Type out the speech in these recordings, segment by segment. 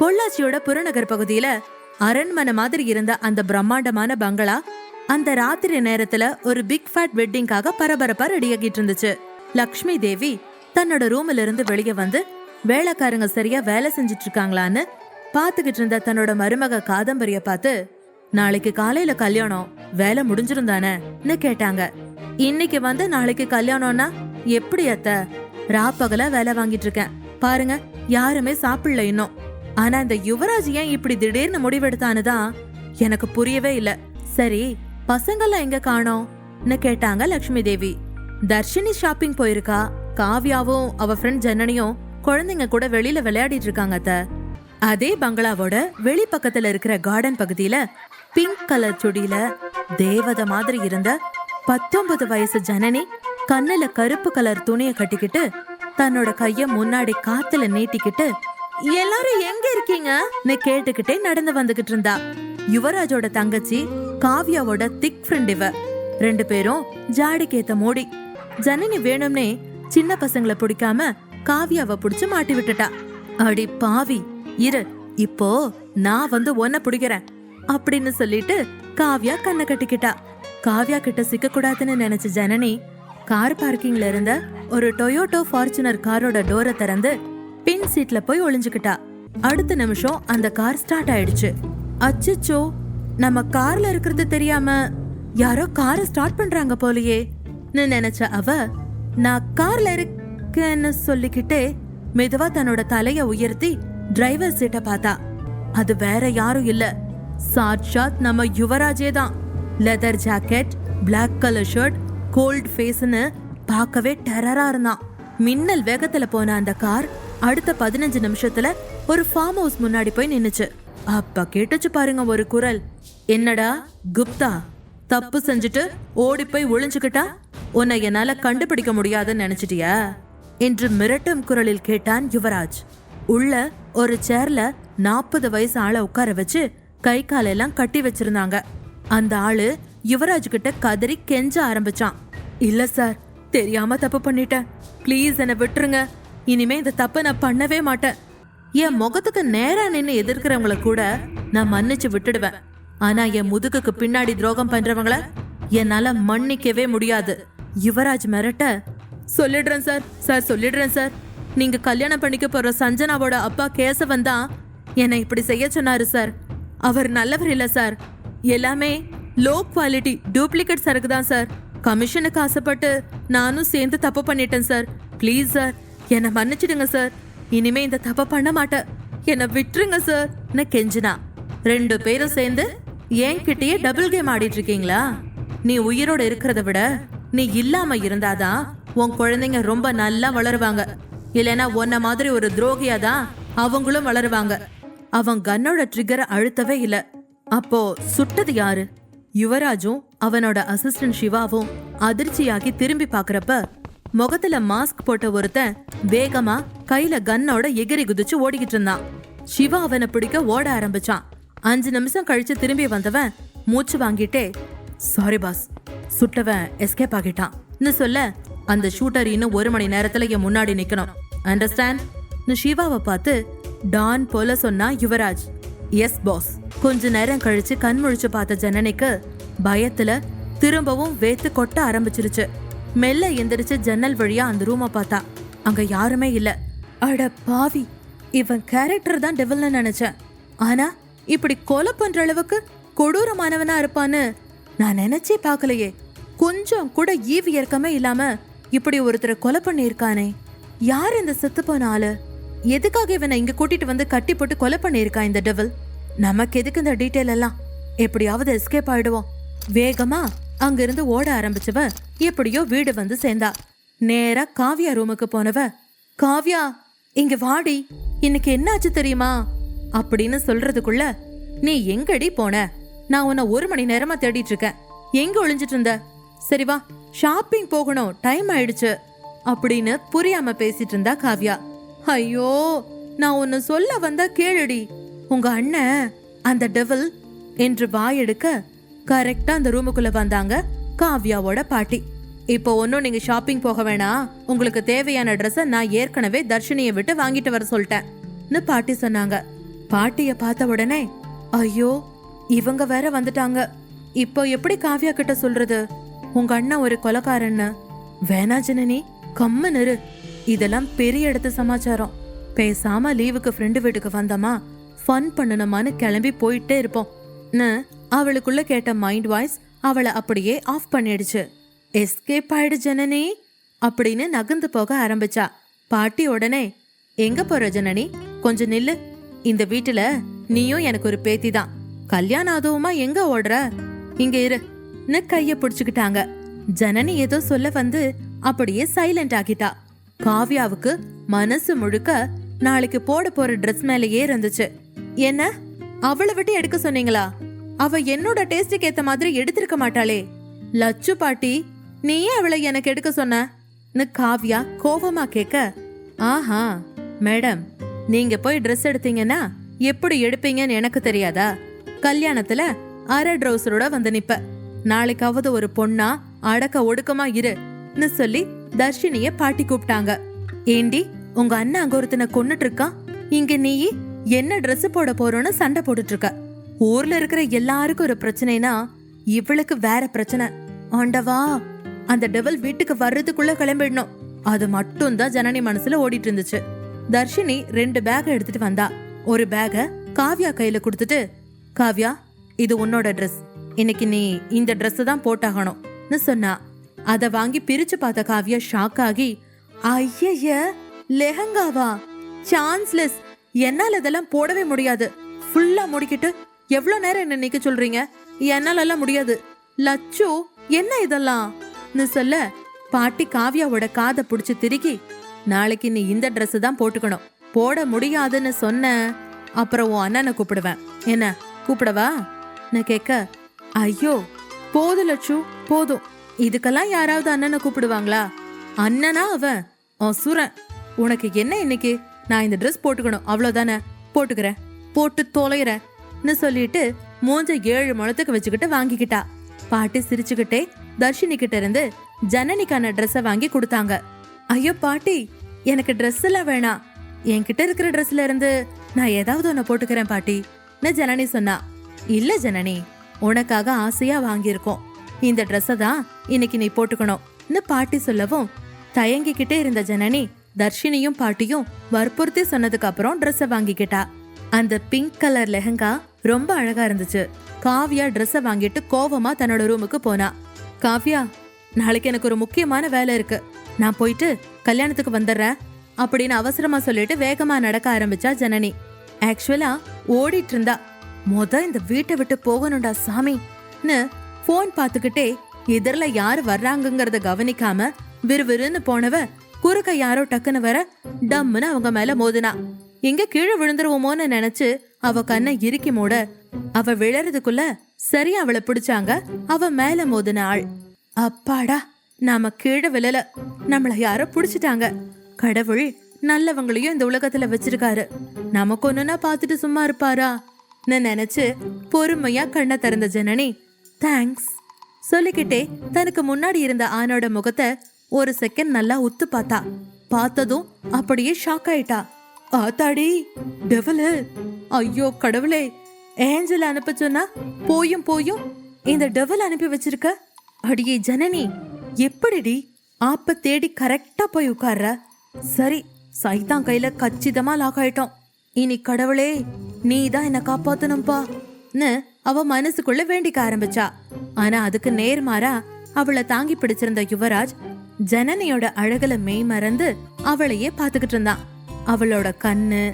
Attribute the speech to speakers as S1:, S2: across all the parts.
S1: பொள்ளாச்சியோட புறநகர் பகுதியில அரண்மனை மாதிரி இருந்த அந்த பிரம்மாண்டமான பங்களா அந்த ராத்திரி நேரத்துல ஒரு பிக் ஃபேட் வெட்டிங்காக பரபரப்பா ரெடியாகிட்டு இருந்துச்சு. லக்ஷ்மி தேவி தன்னோட ரூம்ல இருந்து வெளியே வந்து வேலைக்காரங்க சரியா வேலை செஞ்சுட்டு இருக்காங்களான்னு பாத்துக்கிட்டு இருந்த தன்னோட மருமக காதம்பரிய பார்த்து நாளைக்கு காலையில கல்யாணம் வேலை முடிஞ்சிருந்தானேன்னு கேட்டாங்க. இன்னைக்கு வந்து நாளைக்கு கல்யாணம்னா எப்படி அத்த? ராப்பகல வேலை வாங்கிட்டு இருக்கேன். பாருங்க யாருமே சாப்பிடல இன்னும். ஆனா இந்த யுவராஜ் ஏன் இப்படி திடீர்னு முடிவெடுத்தான்னு தான் எனக்கு புரியவே இல்ல. சரி பசங்கெல்லாம் எங்க காணோம்னு கேட்டாங்க லக்ஷ்மி தேவி. தர்ஷினி ஷாப்பிங் போயிருக்கா? காவ்யாவும் அவ ஃப்ரெண்ட் ஜனனியும் குழந்தைங்க கூட வெளியில விளையாடிட்டு இருக்காங்க அத்த. அதே பங்களாவோட வெளி பக்கத்துல இருக்கிற கார்டன் பகுதியில பிங்க் கலர் சுடியில தேவதை மாதிரி இருந்த பத்தொன்பது வயசு ஜனனி கண்ணுல கருப்பு கலர் துணிய கட்டிக்கிட்டு தன்னோட கைய முன்னாடி காத்துல நீட்டிக்கிட்டு எல்லாரும் எங்க இருக்கீங்கன்னு கேட்டுக்கிட்டே நடந்து வந்துகிட்டு இருந்தா. யுவராஜோட தங்கச்சி காவ்யாவோட திக் ஃப்ரெண்ட் இவ. ரெண்டு பேரும் ஜாடிக்கேத்த மோடி. ஜனனி வேணும்னே சின்ன பசங்களை பிடிக்காம காவ்யாவை புடிச்சு மாட்டி விட்டுட்டா. அடி பாவி. இரு இப்போ நான் வந்து ஒன்ன பிடிக்கிறேன். அப்படின்னு சொல்லிட்டு காவ்யா கண்ணை கட்டிக்கிட்டா. காவ்யா கிட்ட சிக்க கூடாதுன்னு நினைச்ச ஜனனி கார் பார்க்கிங்ல இருந்த ஒரு டொயோட்டோ ஃபார்ச்சுனர் காரோட டோரை திறந்து பின் சீட்ல போய் ஒளிஞ்சுக்கிட்டா. அடுத்த நிமிஷம் அந்த கார் ஸ்டார்ட் ஆயிடுச்சு. அச்சச்சோ நம்ம கார்ல இருக்கிறது தெரியாம யாரோ காரை ஸ்டார்ட் பண்றாங்க போலயே. நினைச்ச அவ நான் கார்ல இருக்கேன்னு சொல்லிக்கிட்டே மெதுவா தன்னோட தலைய உயர்த்தி டிரைவர் சீட்டை பார்த்தா. அது வேற யாரும் இல்ல. சாட்சாத் நம்ம யுவராஜே தான். Leather jacket black colour shirt cold ஃபேஸ்னு பார்க்கவே டெரரா இருந்தான். மின்னல் வேகத்துல போன அந்த கார் அடுத்த பதினஞ்சு நிமிஷத்துல ஒரு ஃபார்ம் ஹவுஸ் முன்னாடி போய் நின்னுச்சு. அப்ப கேட்டுச்சு பாருங்க ஒரு குரல். என்னடா குப்தா? தப்பு செஞ்சுட்டு ஓடி போய் ஒளிஞ்சுக்கிட்டா? உன்னை என்னால கண்டுபிடிக்க முடியாதுன்னு நினைச்சிட்டியா? என்று மிரட்டும் குரலில் கேட்டான் யுவராஜ். உள்ள ஒரு சேர்ல நாற்பது வயசு ஆளை உட்கார வச்சு கை காலெல்லாம் கட்டி வச்சிருந்தாங்க. அந்த ஆளு யுவராஜ் கிட்ட கதறி கெஞ்ச ஆரம்பிச்சான். இல்ல சார் தெரியாம தப்பு பண்ணிட்டேன். ப்ளீஸ் என்னை விட்டுருங்க. இனிமே இந்த தப்பை நான் பண்ணவே மாட்டேன். என் முகத்துக்கு நேரா நின்று எதிர்க்கிறவங்கள கூட நான் மன்னிச்சு விட்டுடுவேன். ஆனா என் முதுகுக்கு பின்னாடி துரோகம் பண்றவங்கள என்னால மன்னிக்கவே முடியாது. யுவராஜ் மிரட்ட சொல்லிடுறேன் சார் சார் சொல்லிடுறேன் சார். நீங்க கல்யாணம் பண்ணிக்க போற சஞ்சனாவோட அப்பா கேசவன் தான் என்னை இப்படி செய்ய சொன்னாரு சார். அவர் நல்லவர் இல்ல சார். எல்லாமே லோ குவாலிட்டி டூப்ளிகேட் சரக்கு தான் சார். கமிஷனுக்கு ஆசைப்பட்டு நானும் சேர்ந்து தப்பு பண்ணிட்டேன் சார். ப்ளீஸ் சார் என்னை மன்னிச்சிடுங்க சார். இனிமே இந்த தப்பை பண்ண மாட்டேன். என்னை விட்டுருங்க சார். கெஞ்சினா? ரெண்டு பேரும் சேர்ந்து என்கிட்டயே டபுள் கேம் ஆடிட்டு இருக்கீங்களா நீ உயிரோட இருக்கிறத விட நீ இல்லாம இருந்தாதான் உன் குழந்தைங்க ரொம்ப நல்லா வளருவாங்க. இல்லைன்னா உன்ன மாதிரி ஒரு துரோகியா தான் அவங்களும் வளருவாங்க. அவன் கன்னோட ட்ரிகரை அழுத்தவே இல்ல. அப்போ சுட்டது யாரு? யுவராஜும் அவனோட அசிஸ்டன்ட் சிவாவும் அதிர்ச்சியாகி திரும்பி பாக்குறப்ப முகத்துல மாஸ்க் போட்ட ஒருத்தன் வேகமா கையில கன்னோட எகிரி குதிச்சு ஓடிக்கிட்டு இருந்தான். சிவா அவனை பிடிக்க ஓட ஆரம்பிச்சான். அஞ்சு நிமிஷம் கழிச்சு திரும்பி வந்தவன் மூச்சு வாங்கிட்டே சாரி பாஸ் சுட்டவன் எஸ்கேப் ஆகிட்டான். சொல்ல அந்த ஷூட்டர் இன்னும் ஒரு மணி நேரத்துல என் முன்னாடி நிக்கணும். அண்டர்ஸ்டாண்ட் சிவாவை பார்த்து டான் போல சொன்னா யுவராஜ். எஸ் பாஸ் கொஞ்ச நேரம் கழிச்சு கண் முழிச்சு பார்த்த ஜனனிக்கு பயத்துல திரும்பவும் வேத்து கொட்ட ஆரம்பிச்சிருச்சு. மெல்ல எந்திரிச்சு ஜன்னல் வழியா அந்த ரூமை பார்த்தா அங்க யாருமே இல்ல. அட பாவி இவன் கேரக்டர் தான் டெவல்னு நினைச்சேன். ஆனா இப்படி கொலை பண்ற அளவுக்கு கொடூரமானவனா இருப்பான்னு நான் நினைச்சே பார்க்கலையே. கொஞ்சம் கூட ஈவு இறக்கமே இல்லாம இப்படி ஒருத்தரை கொலை பண்ணியிருக்கானே. யார் இந்த செத்து போன ஆளு? எதுக்காக இவனை இங்க கூட்டிட்டு வந்து கட்டி போட்டு கொலை பண்ணியிருக்கான் இந்த டெவல் நமக்கு எதுக்கு இந்த டீட்டெயில் எல்லாம்? எப்படியாவது எஸ்கேப் ஆயிடுவோம். வேகமா அங்கிருந்து ஓட ஆரம்பிச்சவ எப்படியோ வீடு வந்து சேர்ந்தா. நேரா காவ்யா ரூமுக்கு போனவ காவ்யா இங்க வாடி இன்னைக்கு என்னாச்சு தெரியுமா? அப்படின்னு சொல்றதுக்குள்ள நீ எங்கடி போன? நான் உன்னை ஒரு மணி நேரமா தேடிட்டு இருக்கேன். எங்க ஒளிஞ்சிட்டு இருந்த? சரி வா ஷாப்பிங் போகணும் டைம் ஆயிடுச்சு அப்படின்னு புரியாம பேசிட்டு இருந்தா காவ்யா. ஐயோ நான் ஒன்னு சொல்ல வந்தா கேளுடி. உங்க அண்ணன் அந்த டெவல் என்று வாயெடுக்க கரெக்டா அந்த ரூமுக்குள்ள வந்தாங்க காவ்யாவோட பாட்டி. இப்போ ஒன்றும் நீங்க ஷாப்பிங் போக வேணாம். உங்களுக்கு தேவையான ட்ரெஸ்ஸை நான் ஏற்கனவே தர்ஷினியை விட்டு வாங்கிட்டு வர சொல்லிட்டேன்னு பாட்டி சொன்னாங்க. பாட்டிய பார்த்த உடனே ஐயோ இவங்க வேற வந்துட்டாங்க. இப்போ எப்படி காவ்யா கிட்ட சொல்றது? உங்க அண்ணன் ஒரு கொலக்காரன்னு வேணா ஜனனி கம்ம இரு. இதெல்லாம் பெரிய இடத்து சமாச்சாரம். பேசாம லீவுக்கு ஃப்ரெண்டு வீட்டுக்கு வந்தோமா? ஃபன் பண்ணணுமான்னு கிளம்பி போயிட்டே இருப்போம். ன்னு அவளுக்குள்ள கேட்ட மைண்ட் வாய்ஸ் அவளை அப்படியே ஆஃப் பண்ணிடுச்சு. எஸ்கேப் ஆயிடு ஜனனி அப்படின்னு நகர்ந்து போக ஆரம்பிச்சா. பாட்டி உடனே எங்க போற ஜனனி? கொஞ்சம் நில்லு. இந்த வீட்டுல நீயும் எனக்கு ஒரு பேத்தி தான். கல்யாணம் ஆதவுமா எங்க ஓடுற? இங்க இருன்னு கைய பிடிச்சுக்கிட்டாங்க. ஜனனி ஏதோ சொல்ல வந்து அப்படியே சைலண்ட் ஆகிட்டா காவ்யாவுக்கு மனசு முழுக்க நாளைக்கு போட போற ட்ரெஸ் மேலேயே இருந்துச்சு. என்ன? அவளை விட்டு எடுக்க சொன்னீங்களா? அவ என்னோட டேஸ்டுக்கு ஏத்த மாதிரி எடுத்திருக்க மாட்டாளே. லச்சு பாட்டி நீ ஏன் அவளை எனக்கு எடுக்க சொன்ன. காவ்யா கோபமா கேட்க ஆஹா மேடம் நீங்க போய் ட்ரெஸ் எடுத்தீங்கன்னா எப்படி எடுப்பீங்கன்னு எனக்கு தெரியாதா? கல்யாணத்துல அரை ட்ரௌசரோட வந்து நிப்ப. நாளைக்காவது ஒரு பொண்ணா அடக்க ஒடுக்கமா இருன்னு சொல்லி தர்ஷினிய பாட்டி கூப்பிட்டாங்க ஏண்டி உங்க அண்ணன் அங்க ஒருத்தனை கொன்னுட்டு இருக்கான். இங்க நீ என்ன ட்ரெஸ் போட போறோன்னு சண்டை போட்டுட்டு இருக்க. ஊர்ல இருக்கிற எல்லாருக்கும் ஒரு பிரச்சனைனா இவளுக்கு வேற பிரச்சனை. ஆண்டவா அந்த டெவல் வீட்டுக்கு வர்றதுக்குள்ள கிளம்பிடணும். அது மட்டும் தான் ஜனனி மனசுல ஓடிட்டு இருந்துச்சு தர்ஷினி ரெண்டு பேக் எடுத்துட்டு வந்தா. ஒரு பேக காவ்யா கையில கொடுத்துட்டு காவ்யா இது உன்னோட ட்ரெஸ் இன்னைக்கு நீ இந்த ட்ரெஸ் தான் போட்டாகணும்னு சொன்னா. அத வாங்கி பிரிச்சு பார்த்த காவ்யா ஷாக் ஆகி ஐயய்ய லெஹங்காவா? சான்ஸ்லெஸ் என்னால இதெல்லாம் போடவே முடியாது. ஃபுல்லா முடிக்கிட்டு எவ்வளவு நேரம் என்ன நிக்க சொல்றீங்க? என்னாலெல்லாம் முடியாது. லச்சு என்ன இதெல்லாம்? சொல்ல பாட்டி காவ்யாவோட காதை புடிச்சு திருக்கி நாளைக்கு நீ இந்த ட்ரெஸ் தான் போட்டுக்கணும். போட முடியாதுன்னு சொன்ன அப்புறம் உன் அண்ணனை கூப்பிடுவேன். என்ன கூப்பிடவா? நான் கேட்க ஐயோ போதும் லட்சு போதும். இதுக்கெல்லாம் யாராவது அண்ணனை கூப்பிடுவாங்களா? அண்ணனா அவன்? அசுரன் உனக்கு என்ன இன்னைக்கு? நான் இந்த ட்ரெஸ் போட்டுக்கணும். அவ்வளோதானே போட்டுக்கிறேன். போட்டு தொலைகிறேன் சொல்லிட்டு மூஞ்ச ஏழு முழத்துக்கு வச்சுக்கிட்டு வாங்கிக்கிட்டா. பாட்டி சிரிச்சுக்கிட்டே தர்ஷினி கிட்ட இருந்து ஜனனிக்கான ட்ரெஸ்ஸை வாங்கி கொடுத்தாங்க. ஐயோ பாட்டி எனக்கு ட்ரெஸ் எல்லாம் வேணாம். என்கிட்ட இருக்கிற ட்ரெஸ்ல இருந்து நான் ஏதாவது ஒன்று போட்டுக்கிறேன் பாட்டி ஜனனி சொன்னா. இல்ல ஜனனி உனக்காக ஆசையா வாங்கியிருக்கோம். இந்த ட்ரெஸ்ஸை தான் இன்னைக்கு நீ போட்டுக்கணும்னு பாட்டி சொல்லவும் தயங்கிக்கிட்டே இருந்த ஜனனி தர்ஷினியும் பாட்டியும் வற்புறுத்தி சொன்னதுக்கு அப்புறம் ட்ரெஸ்ஸை வாங்கிக்கிட்டா. அந்த பிங்க் கலர் லெஹங்கா ரொம்ப அழகா இருந்துச்சு. காவ்யா ட்ரெஸ்ஸை வாங்கிட்டு கோவமா தன்னோட ரூமுக்கு போனா. காவ்யா நாளைக்கு எனக்கு ஒரு முக்கியமான வேலை இருக்கு. நான் போயிட்டு கல்யாணத்துக்கு வந்துடுறேன் அப்படின்னு அவசரமா சொல்லிட்டு வேகமா நடக்க ஆரம்பிச்சா ஜனனி. ஆக்சுவலா ஓடிட்டு இருந்தா. மொத இந்த வீட்டை விட்டு போகணும்டா சாமின்னு போன் பார்த்துக்கிட்டே எதிரில் யாரு வர்றாங்கங்கறத கவனிக்காம விறுவிறுன்னு போனவ குறுக்க யாரோ டக்குன்னு வர டம்முன்னு அவங்க மேல மோதினா. எங்க கீழே விழுந்துருவோமோன்னு நினைச்சு அவ கண்ணை இறுக்கி மூட அவ விழறதுக்குள்ள சரியா அவளை பிடிச்சாங்க. அவ மேல மோதின ஆள். அப்பாடா நாம கீழே விழல. நம்மள யாரோ புடிச்சிட்டாங்க. கடவுள் நல்லவங்களையும் இந்த உலகத்துல வச்சிருக்காரு. நமக்கு ஒண்ணுனா பார்த்துட்டு சும்மா இருப்பாரா? நினைச்சு பொறுமையா கண்ணை திறந்த ஜனனி தேங்க்ஸ் சொல்லிக்கிட்டே தனக்கு முன்னாடி இருந்த ஆணோட முகத்தை ஒரு செகண்ட் நல்லா உத்து பார்த்தா. பார்த்ததும் அப்படியே ஷாக் ஆயிட்டா. ஆத்தாடி டெவலு ஐயோ கடவுளே. ஏஞ்சல் அனுப்ப சொன்னா போயும் போயும் இந்த டெவல் அனுப்பி வச்சிருக்க? அடியே ஜனனி எப்படிடி ஆப்ப தேடி கரெக்டா போய் உட்கார்ற? சரி சைதான் கையில கச்சிதமா லாக் ஆயிட்டோம். இனி கடவுளே நீ தான் என்ன காப்பாத்தணும்பா. அவ மனசுக்குள்ள வேண்டிக்க ஆரம்பிச்சா. ஆனா அதுக்கு நேர்மாறா அவளை தாங்கி பிடிச்சிருந்த யுவராஜ் ஜனனியோட அழகுல மெய் மறந்து அவளையே பாத்துக்கிட்டு இருந்தான். அவளோட கண்ணு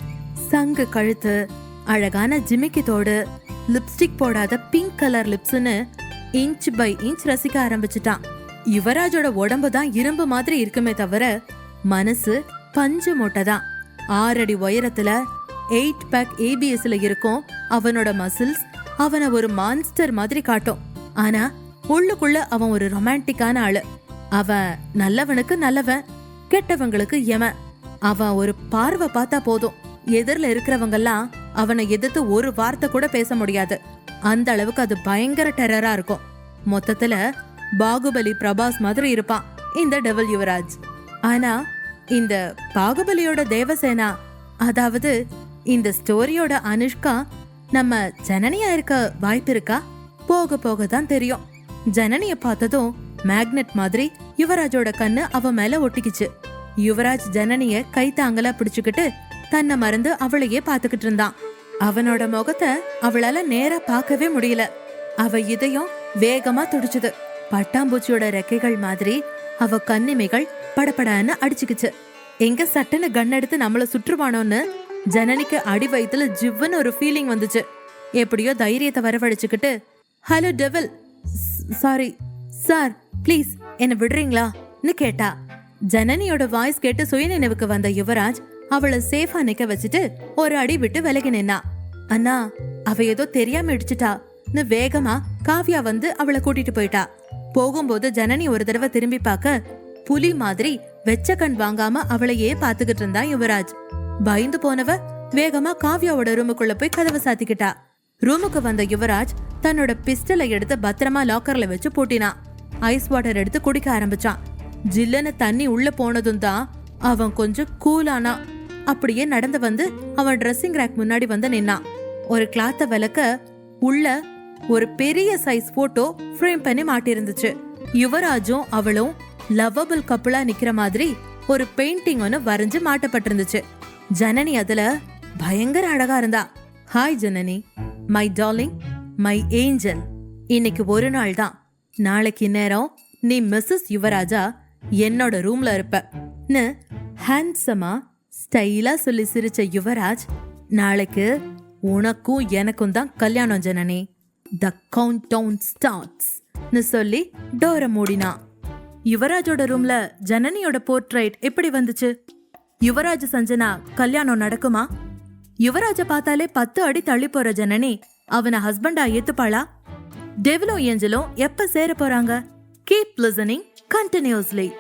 S1: சங்கு கழுத்து அழகான ஜிமிக்கித்தோடு லிப்ஸ்டிக் போடாத பிங்க் கலர் லிப்ஸ்னு இன்ச் பை இன்ச் ரசிக்க ஆரம்பிச்சிட்டான். யுவராஜோட உடம்பு தான் இரும்பு மாதிரி இருக்குமே தவிர மனசு பஞ்சு மூட்டை தான். ஆறடி உயரத்துல எயிட் பேக் ஏபிஎஸ்ல இருக்கும் அவனோட மசில்ஸ் அவனை ஒரு மான்ஸ்டர் மாதிரி காட்டும். ஆனா உள்ளுக்குள்ள அவன் ஒரு ரொமான்டிக்கான ஆளு. அவன் நல்லவனுக்கு நல்லவன் கெட்டவங்களுக்கு எவன்? அவன் ஒரு பார்வை பார்த்தா போதும். எதிரில் இருக்கிறவங்கெல்லாம் அவனை எதிர்த்து ஒரு வார்த்தை கூட பேச முடியாது. அந்த அளவுக்கு அது பயங்கர டெரரா இருக்கும். மொத்தத்துல பாகுபலி பிரபாஸ் மாதிரி இருப்பான் இந்த டெவல் யுவராஜ். ஆனா இந்த பாகுபலியோட தேவசேனா அதாவது இந்த ஸ்டோரியோட அனுஷ்கா நம்ம ஜனனியா இருக்க வாய்ப்பு இருக்கா? போக போக தான் தெரியும். ஜனனிய பார்த்ததும் மேக்னெட் மாதிரி யுவராஜோட கண்ணு அவ மேல ஒட்டிக்கிச்சு. யுவராஜ் ஜனனிய கைத்தாங்கலா பிடிச்சுக்கிட்டு தன்னை மறந்து அவளையே பாத்துக்கிட்டு இருந்தான். அவனோட முகத்தை அவளால நேரா பார்க்கவே முடியல. அவ இதயம் வேகமா துடிச்சுது. பட்டாம்பூச்சியோட ரெக்கைகள் மாதிரி அவ கண்ணிமைகள் படப்படான்னு அடிச்சுக்குச்சு. எங்க சட்டன்னு கன் எடுத்து நம்மள சுற்றுவானோன்னு ஜனனிக்கு அடி வயித்துல ஜிவ்வுன்னு ஒரு ஃபீலிங் வந்துச்சு. எப்படியோ தைரியத்தை வரவழைச்சுக்கிட்டு hello devil sorry sir please என்ன விடுறீங்களான்னு கேட்டா. ஜனனியோட வாய்ஸ் கேட்டு சுயநினைவுக்கு வந்த யுவராஜ் அவளை சேஃபா நிக்க வச்சுட்டு ஒரு அடி விட்டு விலகி நின்னா. அண்ணா அவ ஏதோ தெரியாம இடிச்சிட்டான்னு வேகமா காவ்யா வந்து அவளை கூட்டிட்டு போயிட்டா. போகும்போது ஜனனி ஒரு தடவை திரும்பி பார்க்க புலி மாதிரி வெச்ச கண் வாங்காம அவளையே பாத்துக்கிட்டு இருந்தான் யுவராஜ். பயந்து போனவ வேகமா காவ்யாவோட ரூமுக்குள்ள போய் கதவை சாத்திக்கிட்டா. ரூமுக்கு வந்த யுவராஜ் தன்னோட பிஸ்டலை எடுத்து பத்திரமா லாக்கர்ல வச்சு பூட்டினான் ஐஸ் வாட்டர் எடுத்து குடிக்க ஆரம்பிச்சான். ஜில்லுன்னு தண்ணி உள்ள போனதும் தான் அவன் கொஞ்சம் கூலானா அப்படியே நடந்து வந்து அவன் ட்ரெஸ்ஸிங் ரேக் முன்னாடி வந்து நின்னான். ஒரு கிளாத்த விளக்க உள்ள ஒரு பெரிய சைஸ் போட்டோ ஃப்ரேம் பண்ணி மாட்டிருந்துச்சு. யுவராஜும் அவளும் லவ்வபிள் கப்புளா நிக்கிற மாதிரி ஒரு பெயிண்டிங் ஒன்னு வரைஞ்சு மாட்டப்பட்டிருந்துச்சு. ஜனனி அதுல பயங்கர அழகா இருந்தா. Hi Janani. My darling my angel இன்னைக்கு ஒரு நாள் தான். நாளைக்கு நேரம் நீ மிஸ்ஸஸ் யுவராஜா என்னோட ரூம்ல இருப்பன்னு ஹேண்ட்ஸமா ஸ்டைலா சொல்லி சிரிச்ச யுவராஜ் நாளைக்கு உனக்கும் எனக்கும் தான் கல்யாணம் ஜனனி. த கவுண்ட் டவுன் ஸ்டார்ட்ஸ்னு சொல்லி டோரை மூடினான் யுவராஜோட ரூம்ல ஜனனியோட போர்ட்ரைட் எப்படி வந்துச்சு? யுவராஜ் சஞ்சனா கல்யாணம் நடக்குமா? யுவராஜ பார்த்தாலே பத்து அடி தள்ளி போற ஜனனி அவனை ஹஸ்பண்டா ஏத்துப்பாளா? டெவிலும் ஏஞ்சலும் எப்ப சேர போறாங்க? Keep listening continuously.